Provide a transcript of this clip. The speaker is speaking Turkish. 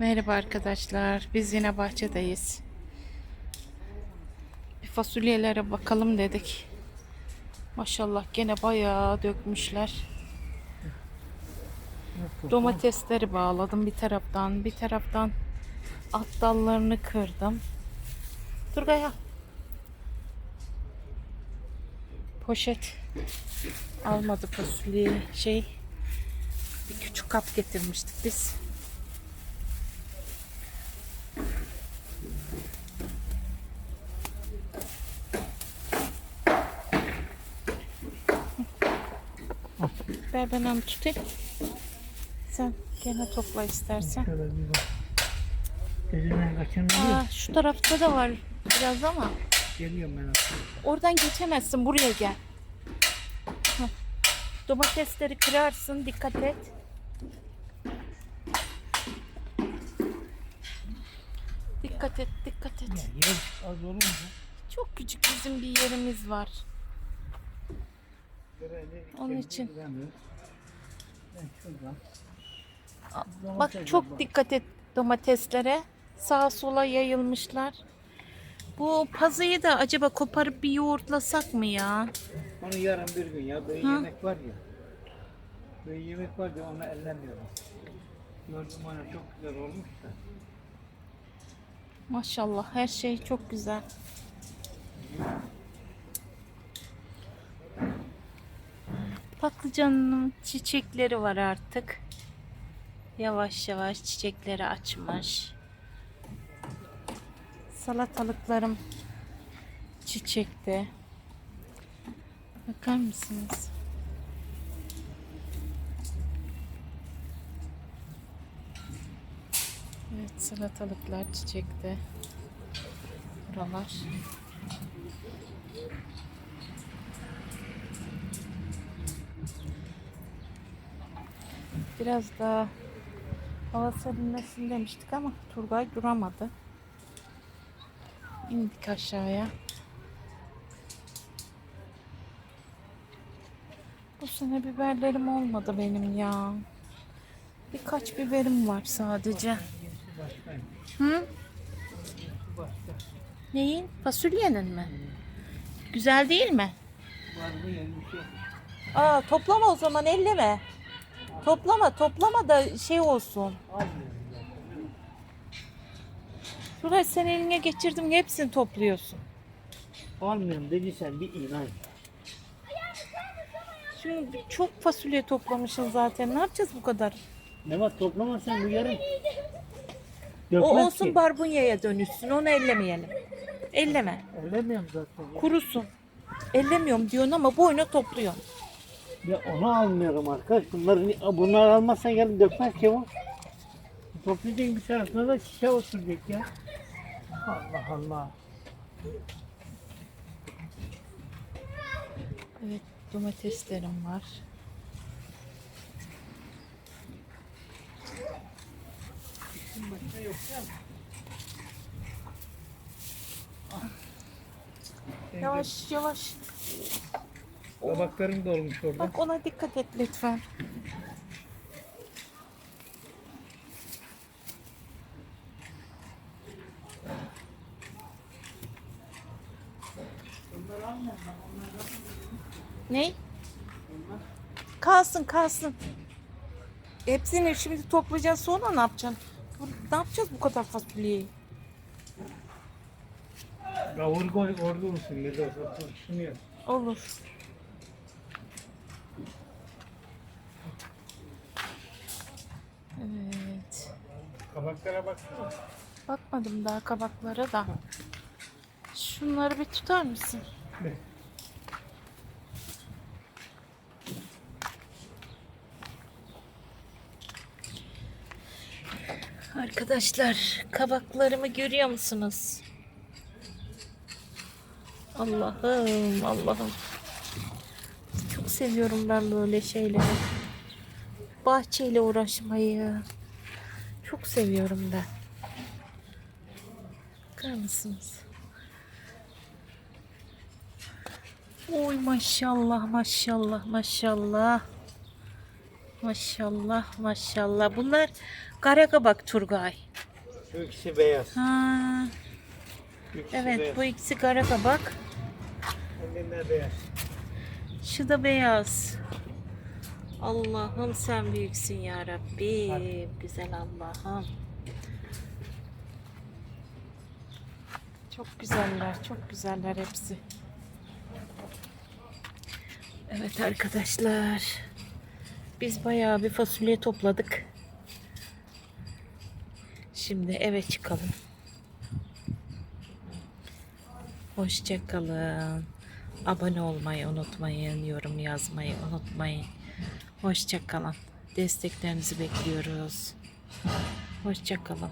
Merhaba arkadaşlar. Biz yine bahçedeyiz. Bir fasulyelere bakalım dedik. Maşallah gene bayağı dökmüşler. Domatesleri bağladım bir taraftan. Bir taraftan alt dallarını kırdım. Turgay al. Poşet almadı fasulye şey bir küçük kap getirmiştik biz. Ver ben onu tutayım. Sen gene topla istersen. Şöyle bir bak. Gözümden kaçırmıyor. Aa, şu tarafta da var biraz ama. Geliyorum ben aslında. Oradan geçemezsin. Buraya gel. Domatesleri kırarsın. Dikkat et. Dikkat et, dikkat et. Yer az olunca. Çok küçük bizim bir yerimiz var. Onun için. Bak çok dikkat et domateslere. Sağa sola yayılmışlar. Bu pazıyı da acaba koparıp bir yoğurtlasak mı ya? Onu yarın bir gün ya. Böyle Ha? yemek var ya. Böyle yemek var ya onu ellemiyorum. Gördüm ona çok güzel olmuş da. Maşallah her şey çok güzel. Patlıcanın çiçekleri var artık. Yavaş yavaş çiçekleri açmış. Salatalıklarım çiçekte. Bakar mısınız? Evet salatalıklar çiçekte. Buralar. Biraz daha hava serinlesin demiştik ama Turgay duramadı. İndik aşağıya. Bu sene biberlerim olmadı benim ya. Birkaç biberim var sadece. Hı? Neyin? Fasulyenin mi? Güzel değil mi? Yok. Aa toplama o zaman elleme. Toplama toplama da şey olsun. Şurayı sen eline geçirdim hepsini topluyorsun. Almıyorum dediysen bir inan. Şimdi çok fasulye toplamışsın zaten. Ne yapacağız bu kadar? Ne var toplamazsan bu yarın. O olsun ki. barbunyaya dönüşsün. Onu ellemeyelim. Elleme. Ellemiyorum zaten. ya. Kurusun. Ellemiyorum diyorsun ama boyuna topluyorsun. Ya onu almıyorum arkadaş. Bunları, bunları almazsan yarın dökmez ki bu. Toplayacaksın bir tarafına da şişe oturacak ya. Allah Allah. Evet domateslerim var. Yavaş yavaş. Tabaklarım da olmuş orada. Bak ona dikkat et lütfen. Ne? Kalsın kalsın. Hepsini şimdi toplayacağız sonra ne yapacaksın? Ne yapacağız bu kadar fasulyeyi? Kavur koy orada olsun. Ne de olsa turşunuyor. Olur. Evet. Kabaklara baksana. Bakmadım daha kabaklara da. Şunları bir tutar mısın? Ne? Arkadaşlar kabaklarımı görüyor musunuz? Allah'ım Allah'ım. Çok seviyorum ben böyle şeyleri. Bahçeyle uğraşmayı. Çok seviyorum ben. Bakar mısınız? Oy maşallah maşallah maşallah. Maşallah maşallah. Bunlar Karagabak Turgay. Şu ikisi beyaz. Ha, ikisi evet beyaz. bu ikisi Karagabak. Annemler beyaz. Şu da beyaz. Allah'ım sen büyüksün ya Rabbim. Güzel Allah'ım. Çok güzeller, çok güzeller hepsi. Evet arkadaşlar. Biz bayağı bir fasulye topladık. Şimdi eve çıkalım. Hoşçakalın. Abone olmayı unutmayın. Yorum yazmayı unutmayın. Hoşçakalın. Desteklerinizi bekliyoruz. Hoşçakalın.